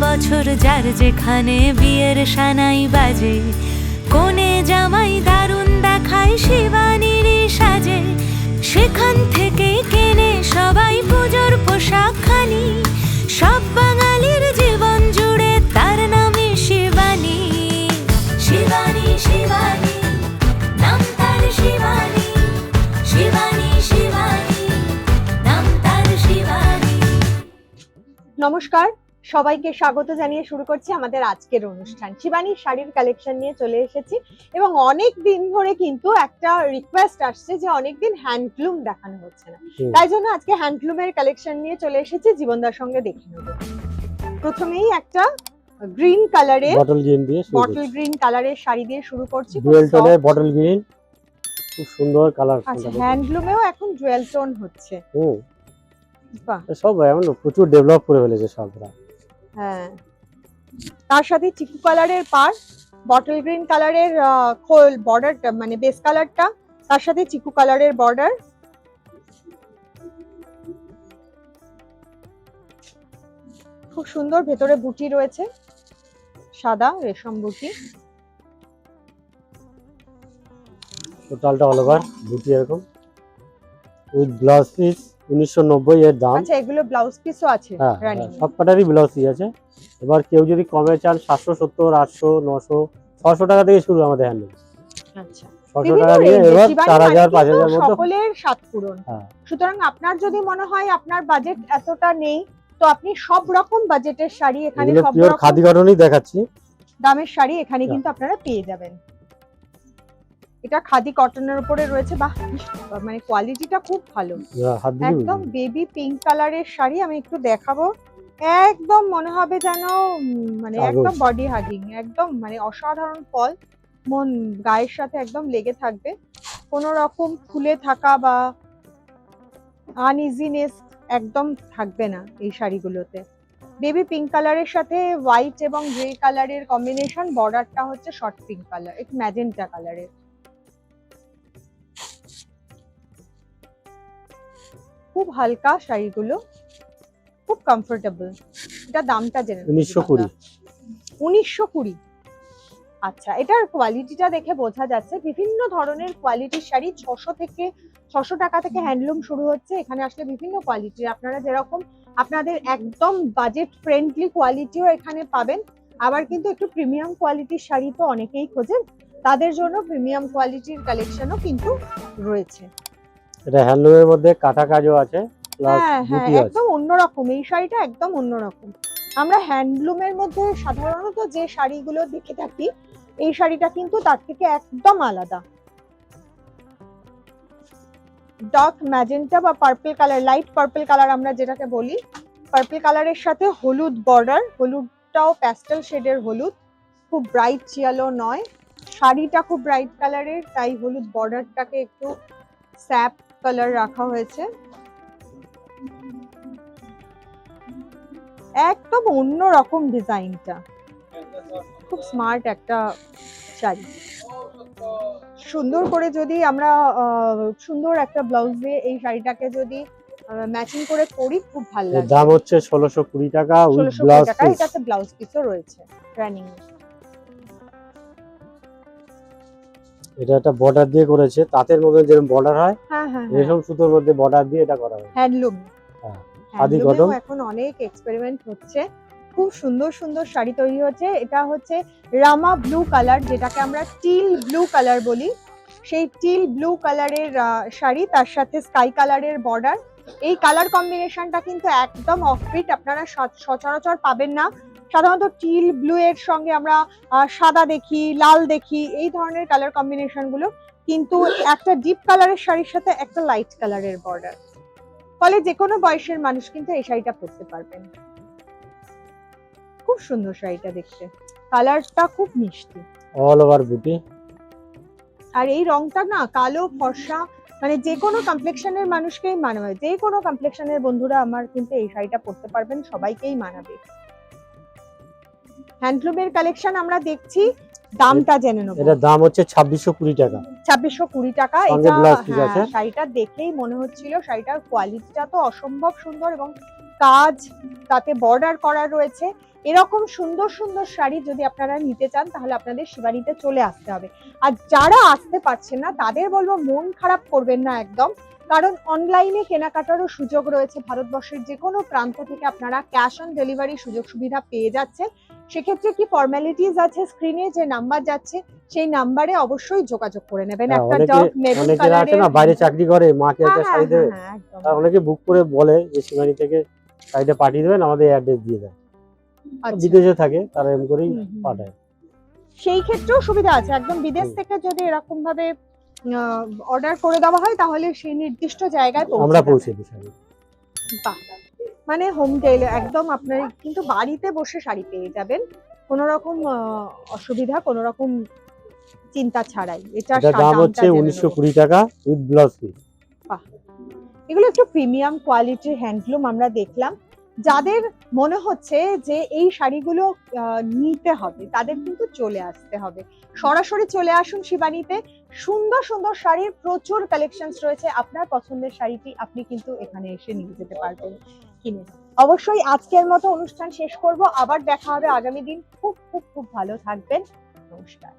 বছর যার যেখানে বিয়ের সানাই বাজে। কোনে জামাই দারুণ দেখায় শিবানীর সাজে। সেখান থেকে কেনে সবাই পুজোর পোশাক খানি। সব বাঙালির জীবন জুড়ে তার নামে শিবানী। শিবানী শিবানী শিবানী। শিবানী শিবানী। নমস্কার। সবাইকে স্বাগত জানিয়ে শুরু করছি আমাদের আজকের অনুষ্ঠান। শিবানীর শাড়ির কালেকশন নিয়ে চলে এসেছি এবং অনেক দিন ধরে কিন্তু একটা রিকোয়েস্ট আসছে যে অনেকদিন হ্যান্ডলুম দেখানো হচ্ছে না। তাই জন্য আজকে হ্যান্ডলুমের কালেকশন নিয়ে চলে এসেছি জীবনদার সঙ্গে দেখে নেব। প্রথমেই একটা গ্রিন কালারের বটল গ্রিন দিয়ে বটল গ্রিন কালারের শাড়ি দিয়ে শুরু করছি ডুয়েল soft। বটল গ্রিন খুব সুন্দর কালার আচ্ছা হ্যান্ডলুমেও এখন জুয়েল টোন হচ্ছে। হুম। বাহ। সব এখন প্রচুর ডেভেলপ করে ফেলেছে সবরা। হ্যাঁ। তার সাথে চিকু কালারের পার বটল গ্রিন কালারের খোল বর্ডারটা মানে বেস কালারটা তার সাথে চিকু কালারের বর্ডার খুব সুন্দর ভেতরে বুটি রয়েছে, সাদা রেশম বুটি। টোটালটা অল ওভার বুটি এরকম। উইথ ব্লাউজ পিস উনিশশো নব্বই এর দাম। আচ্ছা এগুলো ব্লাউজ পিসও আছে হ্যাঁ রানী হ্যাঁ, ব্লাউজ পিস আছে। এবার কেউ যদি কমে চান টাকা থেকে শুরু আমাদের আচ্ছা। টাকা দিয়ে এবার সকলের সাত পূরণ। হ্যাঁ। সুতরাং আপনার যদি মনে হয় আপনার বাজেট এতটা নেই তো আপনি সব রকম বাজেটের শাড়ি এখানে এগুলো সব পিওর রকম খাদি কটনই দেখাচ্ছি। দামের শাড়ি এখানে। কিন্তু আপনারা পেয়ে যাবেন। এটা খাদি কটনের উপরে রয়েছে বাহ মানে কোয়ালিটিটা খুব ভালো। একদম বেবি পিঙ্ক কালারের শাড়ি আমি একটু দেখাবো। একদম মনে হবে যেন মানে একদম বডি হাগিং একদম মানে অসাধারণ ফল। মন গায়ের সাথে একদম লেগে থাকবে। কোনো রকম ফুলে থাকা বা আনইজিনেস একদম থাকবে না এই শাড়িগুলোতে। বেবি পিঙ্ক কালারের সাথে হোয়াইট এবং গ্রে কালারের কম্বিনেশন বর্ডারটা হচ্ছে শর্ট পিঙ্ক কালার একটু ম্যাজেন্টা কালারের খুব হালকা শাড়িগুলো খুব কমফোর্টেবল এটা দামটা জেনে উনিশশো কুড়ি। উনিশশো কুড়ি। আচ্ছা এটার কোয়ালিটিটা দেখে বোঝা যাচ্ছে। বিভিন্ন ধরনের কোয়ালিটির শাড়ি ছশো থেকে ছশো টাকা থেকে হ্যান্ডলুম শুরু হচ্ছে। এখানে আসলে বিভিন্ন কোয়ালিটির আপনারা যেরকম আপনাদের একদম বাজেট ফ্রেন্ডলি কোয়ালিটিও এখানে পাবেন। আবার কিন্তু একটু প্রিমিয়াম কোয়ালিটির শাড়ি তো অনেকেই খোঁজেন। তাদের জন্য প্রিমিয়াম কোয়ালিটির কালেকশনও কিন্তু রয়েছে। এটা হ্যান্ডলুমের মধ্যে কাঁথা কাজও আছে প্লাস হ্যাঁ হ্যাঁ বুটি আছে। একদম অন্যরকম এই শাড়িটা একদম অন্যরকম। আমরা হ্যান্ডলুমের মধ্যে সাধারণত যে শাড়িগুলো দেখে থাকি এই শাড়িটা কিন্তু তার থেকে একদম আলাদা। ডার্ক ম্যাজেন্টা বা purple colour light purple colour আমরা যেটাকে বলি পার্পল কালারের সাথে হলুদ বর্ডার হলুদটাও প্যাস্টেল শেডের হলুদ খুব ব্রাইট চিয়ালো নয়। শাড়িটা খুব ব্রাইট কালারের তাই হলুদ বর্ডারটাকে একটু স্যাপ কালার রাখা হয়েছে। একদম অন্য রকম ডিজাইনটা। খুব স্মার্ট একটা শাড়ি। সুন্দর করে যদি আমরা সুন্দর একটা ব্লাউজ দিয়ে এই শাড়িটাকে যদি ম্যাচিং করে করি খুব ভালো লাগে দাম হচ্ছে ষোলোশো কুড়ি টাকা উইথ ব্লাউজ টাকা পিস এটাতে ব্লাউজ পিসও রয়েছে রানিং এটা একটা বর্ডার দিয়ে করেছে। তাঁতের মধ্যে যেরকম বর্ডার হয় হ্যাঁ হ্যাঁ রেশম সুতোর মধ্যে বর্ডার দিয়ে এটা করা হয়। হ্যান্ডলুম হ্যাঁ, খাদি এখন অনেক এক্সপেরিমেন্ট হচ্ছে। খুব সুন্দর সুন্দর শাড়ি তৈরি হচ্ছে। এটা হচ্ছে রামা ব্লু কালার যেটাকে আমরা টিল ব্লু কালার বলি। সেই টিল ব্লু কালারের শাড়ি তার সাথে স্কাই কালারের বর্ডার এই কালার কম্বিনেশনটা কিন্তু একদম অফবিট আপনারা সচ- সচরাচর পাবেন না। সাধারণত টিল ব্লু এর সঙ্গে আমরা সাদা দেখি লাল দেখি এই ধরনের কালার কম্বিনেশনগুলো। কিন্তু একটা ডিপ কালারের শাড়ির সাথে একটা লাইট কালারের বর্ডার ফলে যে কোনো বয়সের মানুষ কিন্তু এই শাড়িটা পরতে পারবেন। খুব সুন্দর শাড়িটা দেখতে। কালারটা খুব মিষ্টি। অল ওভার বুটি আর এই রংটা না কালো ফর্সা মানে যে কোনো কমপ্লেক্সনের মানুষকেই মানাবে। যে কোনো কমপ্লেক্সনের বন্ধুরা আমার কিন্তু এই শাড়িটা পরতে পারবেন সবাইকেই মানাবে। হ্যান্ডলুমের কালেকশন আমরা দেখছি দামটা জেনে নেব। এটার দাম হচ্ছে ছাব্বিশশো কুড়ি টাকা। ছাব্বিশশো কুড়ি টাকা। এটা হ্যাঁ। শাড়িটা দেখেই মনে হচ্ছিল শাড়িটার কোয়ালিটিটা তো অসম্ভব সুন্দর এবং কাজ তাতে বর্ডার করা রয়েছে। এরকম সুন্দর সুন্দর শাড়ি যদি আপনারা নিতে চান তাহলে আপনাদের শিবানীতে চলে আসতে হবে। আর যারা আসতে পারছেন না তাদের বলব মন খারাপ করবেন না একদম। কারণ অনলাইনে কেনাকাটারও সুযোগ রয়েছে। ভারতবর্ষের যে কোনো প্রান্ত থেকে আপনারা ক্যাশ অন ডেলিভারি সুযোগ সুবিধা পেয়ে যাচ্ছেন। সেক্ষেত্রে কি ফর্মালিটিস আছে? স্ক্রিনে যে নাম্বার যাচ্ছে সেই নাম্বারে অবশ্যই যোগাযোগ করে নেবেন। হ্যাঁ, একটা ডগ মেরুন না বাইরে চাকরি করে মাকে একটা হ্যাঁ, শাড়ি দেবে। হ্যাঁ। আর অনেকে বুক করে বলে যে শিবানী থেকে শাড়িটা পাঠিয়ে দেবেন আমাদের অ্যাড্রেস দিয়ে দেয় আচ্ছা। বিদেশে থাকে তারা এরকম করেই। পাঠায়। সেই ক্ষেত্রেও সুবিধা আছে। একদম বিদেশ থেকে যদি এরকম ভাবে অর্ডার করে দেওয়া হয় তাহলে সেই নির্দিষ্ট জায়গায় আমরা পৌঁছে দিই শাড়ি বাহ। মানে হোম ডেলিভারি একদম আপনার কিন্তু বাড়িতে বসে শাড়ি পেয়ে যাবেন। কোনো রকম অসুবিধা কোনো রকম চিন্তা ছাড়াই। এটা দাম হচ্ছে উনিশশো কুড়ি টাকা উইথ ব্লাউজ পিস এগুলো একটু প্রিমিয়াম কোয়ালিটির হ্যান্ডলুম আমরা দেখলাম। যাদের মনে হচ্ছে যে এই শাড়িগুলো নিতে হবে, তাদের কিন্তু চলে আসতে হবে। সরাসরি চলে আসুন শিবানীতে। সুন্দর সুন্দর শাড়ির প্রচুর কালেকশনস রয়েছে। আপনার পছন্দের শাড়িটি আপনি কিন্তু এখানে এসে নিয়ে যেতে পারবেন কিনে। অবশ্যই আজকের মতো অনুষ্ঠান শেষ করব। আবার দেখা হবে আগামী দিন। খুব খুব খুব ভালো থাকবেন। নমস্কার।